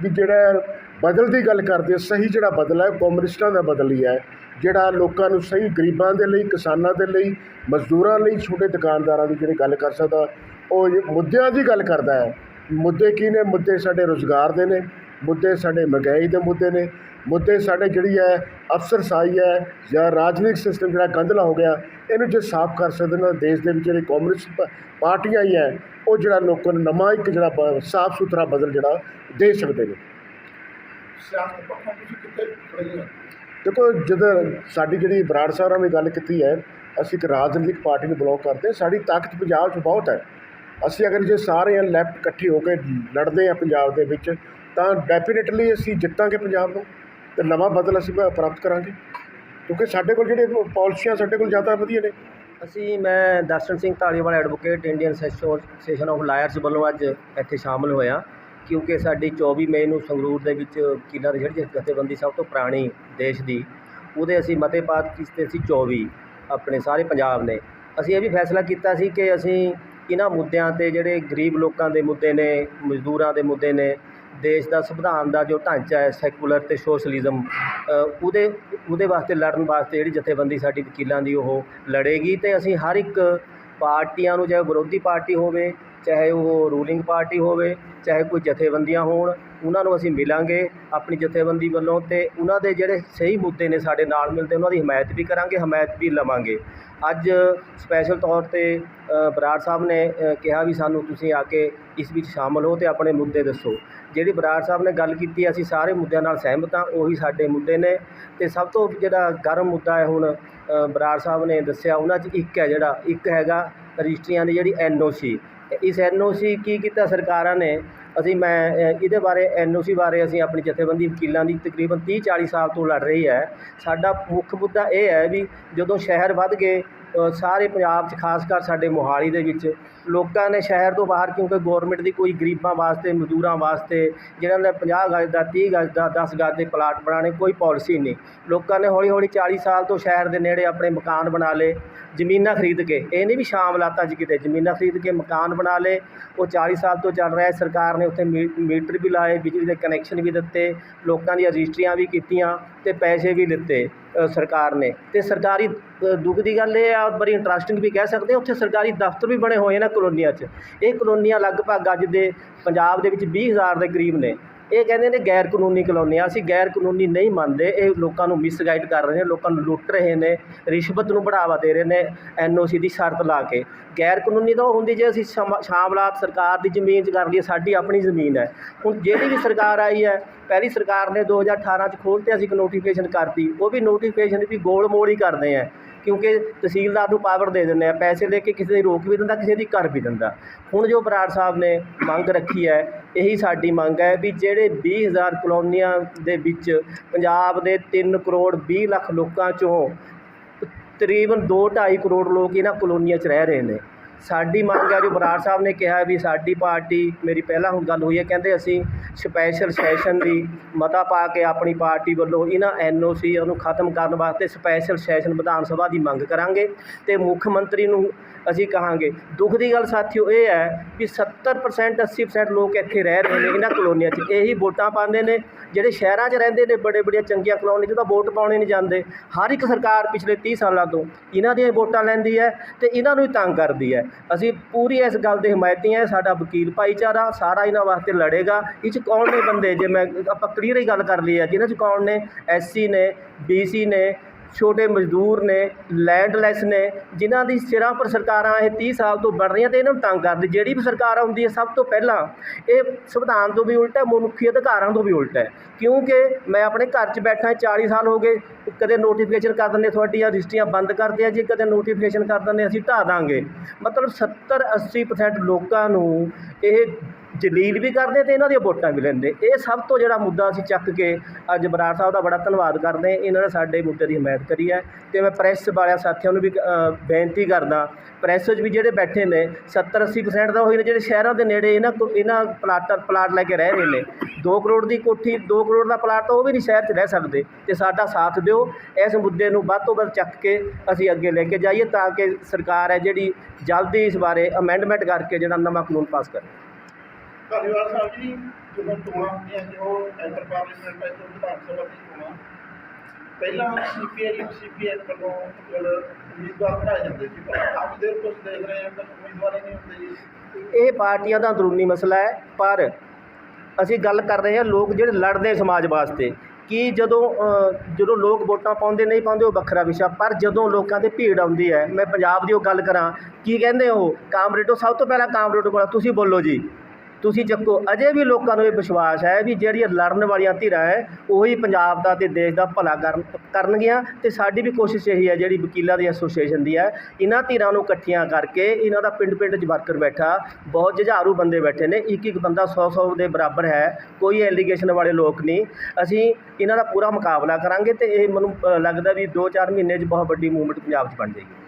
ਵੀ ਜਿਹੜਾ ਬਦਲ ਦੀ ਗੱਲ ਕਰਦੇ, ਸਹੀ ਜਿਹੜਾ ਬਦਲ ਹੈ ਕਮਿਊਨਿਸਟਾਂ ਦਾ ਬਦਲ ਹੀ ਹੈ, ਜਿਹੜਾ ਲੋਕਾਂ ਨੂੰ ਸਹੀ ਗਰੀਬਾਂ ਦੇ ਲਈ, ਕਿਸਾਨਾਂ ਦੇ ਲਈ, ਮਜ਼ਦੂਰਾਂ ਲਈ, ਛੋਟੇ ਦੁਕਾਨਦਾਰਾਂ ਦੀ ਜਿਹੜੀ ਗੱਲ ਕਰ ਸਕਦਾ, ਉਹ ਮੁੱਦਿਆਂ ਦੀ ਗੱਲ ਕਰਦਾ ਹੈ। ਮੁੱਦੇ ਕੀ ਨੇ? ਮੁੱਦੇ ਸਾਡੇ ਰੋਜ਼ਗਾਰ ਦੇ ਨੇ, ਮੁੱਦੇ ਸਾਡੇ ਮਹਿੰਗਾਈ ਦੇ ਮੁੱਦੇ ਨੇ, ਮੁੱਦੇ ਸਾਡੇ ਜਿਹੜੀ ਹੈ ਅਫਸਰਸ਼ਾਹੀ ਹੈ, ਜਾਂ ਰਾਜਨੀਤਿਕ ਸਿਸਟਮ ਜਿਹੜਾ ਗੰਧਲਾ ਹੋ ਗਿਆ, ਇਹਨੂੰ ਜੇ ਸਾਫ਼ ਕਰ ਸਕਦੇ ਨਾ, ਦੇਸ਼ ਦੇ ਵਿੱਚ ਜਿਹੜੇ ਕਮਿਊਨਿਸਟ ਪ- ਪਾਰਟੀਆਂ ਹੀ ਹੈ, ਉਹ ਜਿਹੜਾ ਲੋਕਾਂ ਨੂੰ ਨਵਾਂ ਇੱਕ ਜਿਹੜਾ ਬ- ਸਾਫ਼ ਸੁਥਰਾ ਬਦਲ ਜਿਹੜਾ, ਦੇ ਸਕਦੇ ਨੇ। ਸਿਆਸਤ ਪੱਖੋਂ ਤੁਸੀਂ ਕਿੱਥੇ ਖੜੇ ਹੋ ਦੇਖੋ, ਜਦੋਂ ਸਾਡੀ ਜਿਹੜੀ ਬਰਾੜ ਸਾਹਿਬਾਂ ਨੇ ਗੱਲ ਕੀਤੀ ਹੈ, ਅਸੀਂ ਇੱਕ ਰਾਜਨੀਤਿਕ ਪਾਰਟੀ ਨੂੰ ਬਿਲੋਂਗ ਕਰਦੇ ਹਾਂ, ਸਾਡੀ ਤਾਕਤ ਪੰਜਾਬ 'ਚ ਬਹੁਤ ਹੈ। ਅਸੀਂ ਅਗਰ ਜੇ ਸਾਰੇ ਲੈਫਟ ਇਕੱਠੇ ਹੋ ਕੇ ਲੜਦੇ ਆ ਪੰਜਾਬ ਦੇ ਵਿੱਚ, ਤਾਂ ਡੈਫੀਨੇਟਲੀ ਅਸੀਂ ਜਿੱਤਾਂਗੇ ਪੰਜਾਬ ਨੂੰ ਤੇ ਨਵਾਂ ਬਦਲ ਅਸੀਂ ਪ੍ਰਾਪਤ ਕਰਾਂਗੇ। ਕਿਉਂਕਿ ਸਾਡੇ ਕੋਲ ਜਿਹੜੇ ਪਾਲਿਸੀਆਂ ਸਾਡੇ ਕੋਲ ਜ਼ਿਆਦਾ ਵਧੀਆ ਨੇ। ਅਸੀਂ, ਮੈਂ Darshan Singh Dhaliwal advocate Indian association of lawyers ਵੱਲੋਂ ਅੱਜ ਇੱਥੇ ਸ਼ਾਮਲ ਹੋਇਆ। ਕਿਉਂਕਿ ਸਾਡੀ 24 ਮਈ ਨੂੰ ਸੰਗਰੂਰ ਦੇ ਵਿੱਚ ਵਕੀਲਾਂ ਦੀ ਜਿਹੜੀ ਜਥੇਬੰਦੀ ਸਭ ਤੋਂ ਪੁਰਾਣੀ ਦੇਸ਼ ਦੀ, ਉਹਦੇ ਅਸੀਂ ਮਤੇ ਪਾਤ ਕੀਤੇ ਸੀ 24 ਆਪਣੇ ਸਾਰੇ ਪੰਜਾਬ ਨੇ। ਅਸੀਂ ਇਹ ਵੀ ਫੈਸਲਾ ਕੀਤਾ ਸੀ ਕਿ ਅਸੀਂ ਇਹਨਾਂ ਮੁੱਦਿਆਂ ਤੇ ਜਿਹੜੇ ਗਰੀਬ ਲੋਕਾਂ ਦੇ ਮੁੱਦੇ ਨੇ, ਮਜ਼ਦੂਰਾਂ ਦੇ ਮੁੱਦੇ ਨੇ, ਦੇਸ਼ ਦਾ ਸੰਵਿਧਾਨ ਦਾ ਜੋ ਢਾਂਚਾ ਹੈ, ਸੈਕੂਲਰ ਤੇ ਸੋਸ਼ਲਿਜ਼ਮ ਉਹਦੇ ਉਹਦੇ ਵਾਸਤੇ ਲੜਨ ਵਾਸਤੇ ਜਿਹੜੀ ਜਥੇਬੰਦੀ ਸਾਡੀ ਵਕੀਲਾਂ ਦੀ ਉਹ ਲੜੇਗੀ ਤੇ ਅਸੀਂ ਹਰ ਇੱਕ ਪਾਰਟੀਆਂ ਨੂੰ, ਚਾਹੇ ਵਿਰੋਧੀ ਪਾਰਟੀ ਹੋਵੇ ਚਾਹੇ ਉਹ ਰੂਲਿੰਗ ਪਾਰਟੀ ਹੋਵੇ, ਚਾਹੇ ਕੋਈ ਜਥੇਬੰਦੀਆਂ ਹੋਣ, ਉਹਨਾਂ ਨੂੰ ਅਸੀਂ ਮਿਲਾਂਗੇ ਆਪਣੀ ਜਥੇਬੰਦੀ ਵੱਲੋਂ ਤੇ ਉਹਨਾਂ ਦੇ ਜਿਹੜੇ ਸਹੀ ਮੁੱਦੇ ਨੇ ਸਾਡੇ ਨਾਲ ਮਿਲਦੇ, ਉਹਨਾਂ ਦੀ ਹਮਾਇਤ ਵੀ ਕਰਾਂਗੇ, ਹਮਾਇਤ ਵੀ ਲਵਾਂਗੇ। ਅੱਜ ਸਪੈਸ਼ਲ ਤੌਰ ਤੇ ਬਰਾੜ ਸਾਹਿਬ ਨੇ ਕਿਹਾ ਵੀ ਸਾਨੂੰ ਤੁਸੀਂ ਆ ਕੇ ਇਸ ਵਿੱਚ ਸ਼ਾਮਲ ਹੋ ਤੇ ਆਪਣੇ ਮੁੱਦੇ ਦੱਸੋ। ਜਿਹੜੀ ਬਰਾੜ ਸਾਹਿਬ ਨੇ ਗੱਲ ਕੀਤੀ, ਅਸੀਂ ਸਾਰੇ ਮੁੱਦਿਆਂ ਨਾਲ ਸਹਿਮਤ ਹਾਂ, ਉਹੀ ਸਾਡੇ ਮੁੱਦੇ ਨੇ। ਤੇ ਸਭ ਤੋਂ ਜਿਹੜਾ ਗਰਮ ਮੁੱਦਾ ਹੈ ਹੁਣ ਬਰਾੜ ਸਾਹਿਬ ਨੇ ਦੱਸਿਆ, ਉਹਨਾਂ 'ਚ ਇੱਕ ਹੈ ਜਿਹੜਾ, ਇੱਕ ਹੈਗਾ ਰਜਿਸਟਰੀਆਂ ਦੀ ਜਿਹੜੀ ਐਨਓਸੀ ਇਸ ਐਨਓਸੀ ਕੀ ਕੀਤਾ ਸਰਕਾਰਾਂ ਨੇ? ਅਸੀਂ ਮੈਂ ਇਹਦੇ ਬਾਰੇ ਐਨਓਸੀ ਬਾਰੇ ਅਸੀਂ ਆਪਣੀ ਜਥੇਬੰਦੀ ਵਕੀਲਾਂ ਦੀ ਤਕਰੀਬਨ 30 40 ਸਾਲ ਤੋਂ ਲੜ ਰਹੀ ਹੈ। ਸਾਡਾ ਮੁੱਖ ਮੁੱਦਾ ਇਹ ਹੈ ਵੀ ਜਦੋਂ ਸ਼ਹਿਰ ਵੱਧ ਗਏ ਸਾਰੇ ਪੰਜਾਬ 'ਚ, ਖਾਸ ਕਰ ਸਾਡੇ ਮੋਹਾਲੀ ਦੇ ਵਿੱਚ, ਲੋਕਾਂ ਨੇ ਸ਼ਹਿਰ ਤੋਂ ਬਾਹਰ, ਕਿਉਂਕਿ ਗਵਰਨਮੈਂਟ ਦੀ ਕੋਈ ਗਰੀਬਾਂ ਵਾਸਤੇ, ਮਜ਼ਦੂਰਾਂ ਵਾਸਤੇ ਜਿਹਨਾਂ ਨੇ 50 ਗਜ ਦਾ 30 ਗਜ ਦਾ 10 ਗਜ ਦੇ ਪਲਾਟ ਬਣਾਉਣੇ, ਕੋਈ ਪਾਲਿਸੀ ਨਹੀਂ। ਲੋਕਾਂ ਨੇ ਹੌਲੀ ਹੌਲੀ 40 ਸਾਲ ਤੋਂ ਸ਼ਹਿਰ ਦੇ ਨੇੜੇ ਆਪਣੇ ਮਕਾਨ ਬਣਾ ਲਏ, ਜ਼ਮੀਨਾਂ ਖਰੀਦ ਕੇ। ਇਹ ਨਹੀਂ ਵੀ ਸ਼ਾਮ ਲਾਤਾ ਜੀ ਕਿਤੇ ਜ਼ਮੀਨਾਂ ਖਰੀਦ ਕੇ ਮਕਾਨ ਬਣਾ ਲਏ, ਉਹ 40 ਸਾਲ ਤੋਂ ਚੱਲ ਰਿਹਾ ਸਰਕਾਰ ਨੇ ਉੱਥੇ ਮੀ- ਮੀਟਰ ਵੀ ਲਾਏ, ਬਿਜਲੀ ਦੇ ਕਨੈਕਸ਼ਨ ਵੀ ਦਿੱਤੇ, ਲੋਕਾਂ ਦੀਆਂ ਰਜਿਸਟਰੀਆਂ ਵੀ ਕੀਤੀਆਂ। ਤੇ ਪੈਸੇ ਵੀ ਲਿੱਤੇ ਸਰਕਾਰ ਨੇ। ਤੇ ਸਰਕਾਰੀ ਦੁੱਖ ਦੀ ਗੱਲ ਇਹ ਆ, ਬੜੀ ਇੰਟਰਸਟਿੰਗ ਵੀ ਕਹਿ ਸਕਦੇ ਉੱਥੇ ਸਰਕਾਰੀ ਦਫ਼ਤਰ ਵੀ ਬਣੇ ਹੋਏ ਨੇ ਕਲੋਨੀਆਂ 'ਚ। ਇਹ ਕਲੋਨੀਆਂ ਲਗਭਗ ਅੱਜ ਦੇ ਪੰਜਾਬ ਦੇ ਵਿੱਚ 20000 ਦੇ ਕਰੀਬ ਨੇ। ਇਹ ਕਹਿੰਦੇ ਨੇ ਗੈਰ ਕਾਨੂੰਨੀ ਕਲੋਨੀਆਂ ਅਸੀਂ ਗੈਰ ਕਾਨੂੰਨੀ ਨਹੀਂ ਮੰਨਦੇ। ਇਹ ਲੋਕਾਂ ਨੂੰ ਮਿਸਗਾਈਡ ਕਰ ਰਹੇ ਨੇ, ਲੋਕਾਂ ਨੂੰ ਲੁੱਟ ਰਹੇ ਨੇ, ਰਿਸ਼ਵਤ ਨੂੰ ਬੜਾਵਾ ਦੇ ਰਹੇ ਨੇ ਐਨਓਸੀ ਦੀ ਸ਼ਰਤ ਲਾ ਕੇ। ਗੈਰ ਕਾਨੂੰਨੀ ਤਾਂ ਉਹ ਹੁੰਦੀ ਜੇ ਅਸੀਂ ਸ਼ਮ- ਸ਼ਾਮਲਾਤ ਸਰਕਾਰ ਦੀ ਜ਼ਮੀਨ 'ਚ ਕਰ ਲਈਏ, ਸਾਡੀ ਆਪਣੀ ਜ਼ਮੀਨ ਹੈ। ਹੁਣ ਜਿਹੜੀ ਵੀ ਸਰਕਾਰ ਆਈ ਹੈ, ਪਹਿਲੀ ਸਰਕਾਰ ਨੇ 2018 'ਚ ਖੋਲ੍ਹ ਤੇ ਅਸੀਂ ਇੱਕ ਨੋਟੀਫਿਕੇਸ਼ਨ ਕਰਤੀ। ਉਹ ਵੀ ਨੋਟੀਫਿਕੇਸ਼ਨ ਵੀ ਗੋਲ ਮੋਲ ਹੀ ਕਰਦੇ ਆ। ਕਿਉਂਕਿ ਤਹਿਸੀਲਦਾਰ ਨੂੰ ਪਾਵਰ ਦੇ ਦਿੰਦੇ ਆ ਪੈਸੇ ਦੇ ਕੇ ਕਿਸੇ ਦੀ ਰੋਕ ਵੀ ਦਿੰਦਾ, ਕਿਸੇ ਦੀ ਕਰ ਵੀ ਦਿੰਦਾ। ਹੁਣ ਜੋ ਬਰਾੜ ਸਾਹਿਬ ਨੇ ਮੰਗ ਰੱਖੀ ਹੈ, ਇਹੀ ਸਾਡੀ ਮੰਗ ਹੈ ਵੀ ਜਿਹੜੇ 20000 ਕਲੋਨੀਆਂ ਦੇ ਵਿੱਚ ਪੰਜਾਬ ਦੇ 3 ਕਰੋੜ 20 ਲੱਖ ਲੋਕਾਂ ਚੋਂ ਤਕਰੀਬਨ 2.5 ਕਰੋੜ ਲੋਕ ਇਹਨਾਂ ਕਲੋਨੀਆਂ 'ਚ ਰਹਿ ਰਹੇ ਨੇ। ਸਾਡੀ ਮੰਗ ਹੈ, ਜੋ ਬਰਾੜ ਸਾਹਿਬ ਨੇ ਕਿਹਾ ਵੀ ਸਾਡੀ ਪਾਰਟੀ, ਮੇਰੀ ਪਹਿਲਾਂ ਹੁਣ ਗੱਲ ਹੋਈ ਹੈ, ਕਹਿੰਦੇ ਅਸੀਂ ਸਪੈਸ਼ਲ ਸੈਸ਼ਨ ਦੀ ਮਤਾ ਪਾ ਕੇ ਆਪਣੀ ਪਾਰਟੀ ਵੱਲੋਂ ਇਹਨਾਂ ਐਨਓਸੀ ਨੂੰ ਖਤਮ ਕਰਨ ਵਾਸਤੇ ਸਪੈਸ਼ਲ ਸੈਸ਼ਨ ਵਿਧਾਨ ਸਭਾ ਦੀ ਮੰਗ ਕਰਾਂਗੇ ਤੇ ਮੁੱਖ ਮੰਤਰੀ ਨੂੰ ਅਸੀਂ ਕਹਾਂਗੇ। ਦੁੱਖ ਦੀ ਗੱਲ ਸਾਥੀਓ ਇਹ ਹੈ ਵੀ 70% 80% ਲੋਕ ਇੱਥੇ ਰਹਿ ਰਹੇ ਨੇ ਇਹਨਾਂ ਕਲੋਨੀਆਂ 'ਚ। ਇਹੀ ਵੋਟਾਂ ਪਾਉਂਦੇ ਨੇ, ਜਿਹੜੇ ਸ਼ਹਿਰਾਂ 'ਚ ਰਹਿੰਦੇ ਨੇ ਬੜੇ ਬੜੀਆਂ ਚੰਗੀਆਂ ਕਲੋਨੀ 'ਚ ਤਾਂ ਵੋਟ ਪਾਉਣੇ ਨਹੀਂ ਜਾਂਦੇ। ਹਰ ਇੱਕ ਸਰਕਾਰ ਪਿਛਲੇ 30 ਸਾਲਾਂ ਤੋਂ ਇਹਨਾਂ ਦੀਆਂ ਵੋਟਾਂ ਲੈਂਦੀ ਹੈ ਤੇ ਇਹਨਾਂ ਨੂੰ ਹੀ ਤੰਗ ਕਰਦੀ ਹੈ। ਅਸੀਂ ਪੂਰੀ ਇਸ ਗੱਲ ਦੇ ਹਮਾਇਤੀ ਹਾਂ ਸਾਡਾ ਵਕੀਲ ਭਾਈਚਾਰਾ ਸਾਰਾ ਇਹਨਾਂ ਵਾਸਤੇ ਲੜੇਗਾ। ਇਹ 'ਚ ਕੌਣ ਨੇ ਬੰਦੇ? ਜੇ ਮੈਂ, ਆਪਾਂ ਕਲੀਅਰ ਹੀ ਗੱਲ ਕਰ ਲਈ ਹੈ ਇਹਨਾਂ 'ਚ ਕੌਣ ਨੇ? ਐਸਸੀ ਨੇ, ਬੀਸੀ ਨੇ ਛੋਟੇ ਮਜ਼ਦੂਰ ਨੇ ਲੈਂਡਲੈਸ ਨੇ, ਜਿਨ੍ਹਾਂ ਦੀ ਸਿਰਾਂ ਪਰ ਸਰਕਾਰਾਂ ਇਹ 30 ਸਾਲ ਤੋਂ ਬਣ ਰਹੀਆਂ ਤੇ ਇਹਨਾਂ ਨੂੰ ਤੰਗ ਕਰਦੀ। ਜਿਹੜੀ ਵੀ ਸਰਕਾਰ ਆਉਂਦੀ ਹੈ ਸਭ ਤੋਂ ਪਹਿਲਾਂ ਇਹ ਸੰਵਿਧਾਨ ਤੋਂ ਵੀ ਉਲਟਾ ਹੈ, ਮਨੁੱਖੀ ਅਧਿਕਾਰਾਂ ਤੋਂ ਵੀ ਉਲਟਾ ਹੈ। ਕਿਉਂਕਿ ਮੈਂ ਆਪਣੇ ਘਰ 'ਚ ਬੈਠਾ 40 ਸਾਲ ਹੋ ਗਏ, ਕਦੇ ਨੋਟੀਫਿਕੇਸ਼ਨ ਕਰ ਦਿੰਦੇ, ਤੁਹਾਡੀਆਂ ਰਜਿਸਟਰੀਆਂ ਬੰਦ ਕਰਦੇ ਆ ਜੀ ਕਦੇ ਨੋਟੀਫਿਕੇਸ਼ਨ ਕਰ ਦਿੰਦੇ, ਅਸੀਂ ਢਾਹ ਦਾਂਗੇ। ਮਤਲਬ 70 80% ਲੋਕਾਂ ਨੂੰ ਇਹ ਜਲੀਲ ਵੀ ਕਰਦੇ ਤੇ ਇਹਨਾਂ ਦੀਆਂ ਵੋਟਾਂ ਵੀ ਲੈਂਦੇ। ਇਹ ਸਭ ਤੋਂ ਜਿਹੜਾ ਮੁੱਦਾ ਅਸੀਂ ਚੱਕ ਕੇ ਅੱਜ ਬਰਾੜ ਸਾਹਿਬ ਦਾ ਬੜਾ ਧੰਨਵਾਦ ਕਰਦੇ ਇਹਨਾਂ ਨੇ ਸਾਡੇ ਮੁੱਦੇ ਦੀ ਹਮਾਇਤ ਕਰੀ ਹੈ ਤੇ ਮੈਂ ਪ੍ਰੈਸ ਵਾਲਿਆਂ ਸਾਥੀਆਂ ਨੂੰ ਵੀ ਬੇਨਤੀ ਕਰਦਾ ਪ੍ਰੈਸ 'ਚ ਵੀ ਜਿਹੜੇ ਬੈਠੇ ਨੇ 70 80% ਦਾ ਉਹੀ ਨੇ ਜਿਹੜੇ ਸ਼ਹਿਰਾਂ ਦੇ ਨੇੜੇ ਇਹਨਾਂ ਕੋ- ਇਹਨਾਂ ਪਲਾਟਾਂ, ਪਲਾਟ ਲੈ ਕੇ ਰਹਿ ਰਹੇ ਨੇ। 2 ਕਰੋੜ ਦੀ ਕੋਠੀ 2 ਕਰੋੜ ਦਾ ਪਲਾਟ ਤਾਂ ਉਹ ਵੀ ਨਹੀਂ ਸ਼ਹਿਰ 'ਚ ਰਹਿ ਸਕਦੇ ਤੇ ਸਾਡਾ ਸਾਥ ਦਿਓ। ਇਸ ਮੁੱਦੇ ਨੂੰ ਵੱਧ ਤੋਂ ਵੱਧ ਚੱਕ ਕੇ ਅਸੀਂ ਅੱਗੇ ਲੈ ਕੇ ਜਾਈਏ ਤਾਂ ਕਿ ਸਰਕਾਰ ਹੈ ਜਿਹੜੀ ਜਲਦੀ ਇਸ ਬਾਰੇ ਅਮੈਂਡਮੈਂਟ ਕਰਕੇ ਜਿਹੜਾ ਨਵਾਂ ਕਾਨੂੰਨ ਪਾਸ ਕਰੇ। ਧਾਲੀਵਾਲ ਸਾਹਿਬ ਜੀ ਜਦੋਂ ਚੋਣਾਂ ਹੁੰਦੀਆਂ ਸੀ ਉਹ ਐਂਟਰ ਪਾਰਲੀਮੈਂਟ ਵਿੱਚ ਵਿਧਾਨ ਸਭਾ ਦੀ ਚੋਣਾਂ ਪਹਿਲਾਂ ਸੀਪੀਆਈ ਸੀਪੀਐਮ ਵੱਲੋਂ ਉਮੀਦਵਾਰ ਬਣਾਏ ਜਾਂਦੇ ਸੀ, ਪਰ ਅੱਜ ਦੇ ਕੁਝ ਦੇਖ ਰਹੇ ਹਾਂ ਤਾਂ ਉਮੀਦਵਾਰ ਹੀ ਨਹੀਂ ਹੁੰਦੇ ਜੀ। ਇਹ ਪਾਰਟੀਆਂ ਦਾ ਅੰਦਰੂਨੀ ਮਸਲਾ ਹੈ, ਪਰ ਅਸੀਂ ਗੱਲ ਕਰ ਰਹੇ ਹਾਂ ਲੋਕ ਜਿਹੜੇ ਲੜਦੇ ਸਮਾਜ ਵਾਸਤੇ। ਕਿ ਜਦੋਂ ਜਦੋਂ ਲੋਕ ਵੋਟਾਂ ਪਾਉਂਦੇ ਨਹੀਂ ਪਾਉਂਦੇ ਉਹ ਵੱਖਰਾ ਵਿਸ਼ਾ, ਪਰ ਜਦੋਂ ਲੋਕਾਂ ਤੇ ਭੀੜ ਆਉਂਦੀ ਹੈ, ਮੈਂ ਪੰਜਾਬ ਦੀ ਉਹ ਗੱਲ ਕਰਾਂ, ਕੀ ਕਹਿੰਦੇ ਉਹ? ਕਾਮਰੇਡੋ ਸਭ ਤੋਂ ਪਹਿਲਾਂ ਕਾਮਰੇਡੋ ਕੋਲ ਤੁਸੀਂ ਬੋਲੋ ਜੀ। ਤੁਸੀਂ ਚੱਕੋ, ਅਜੇ ਵੀ ਲੋਕਾਂ ਨੂੰ ਇਹ ਵਿਸ਼ਵਾਸ ਹੈ ਵੀ ਜਿਹੜੀਆਂ ਲੜਨ ਵਾਲੀਆਂ ਧਿਰਾਂ ਹੈ, ਉਹੀ ਪੰਜਾਬ ਦਾ ਤੇ ਦੇਸ਼ ਦਾ ਭਲਾ ਕਰਨ, ਕਰਨਗੀਆਂ ਤੇ ਸਾਡੀ ਵੀ ਕੋਸ਼ਿਸ਼ ਇਹੀ ਹੈ ਜਿਹੜੀ ਵਕੀਲਾਂ ਦੀ ਐਸੋਸੀਏਸ਼ਨ ਦੀ ਹੈ, ਇਹਨਾਂ ਧਿਰਾਂ ਨੂੰ ਇਕੱਠੀਆਂ ਕਰਕੇ ਇਹਨਾਂ ਦਾ ਪਿੰਡ ਪਿੰਡ 'ਚ ਵਰਕਰ ਬੈਠਾ, ਬਹੁਤ ਜੁਝਾਰੂ ਬੰਦੇ ਬੈਠੇ ਨੇ ਇੱਕ ਇੱਕ ਬੰਦਾ 100 100 ਦੇ ਬਰਾਬਰ ਹੈ, ਕੋਈ ਐਲੀਗੇਸ਼ਨ ਵਾਲੇ ਲੋਕ ਨਹੀਂ, ਅਸੀਂ ਇਹਨਾਂ ਦਾ ਪੂਰਾ ਮੁਕਾਬਲਾ ਕਰਾਂਗੇ ਤੇ ਇਹ ਮੈਨੂੰ ਲੱਗਦਾ ਵੀ 2-4 ਮਹੀਨੇ 'ਚ ਬਹੁਤ ਵੱਡੀ ਮੂਵਮੈਂਟ ਪੰਜਾਬ 'ਚ ਬਣ ਜਾਏਗੀ।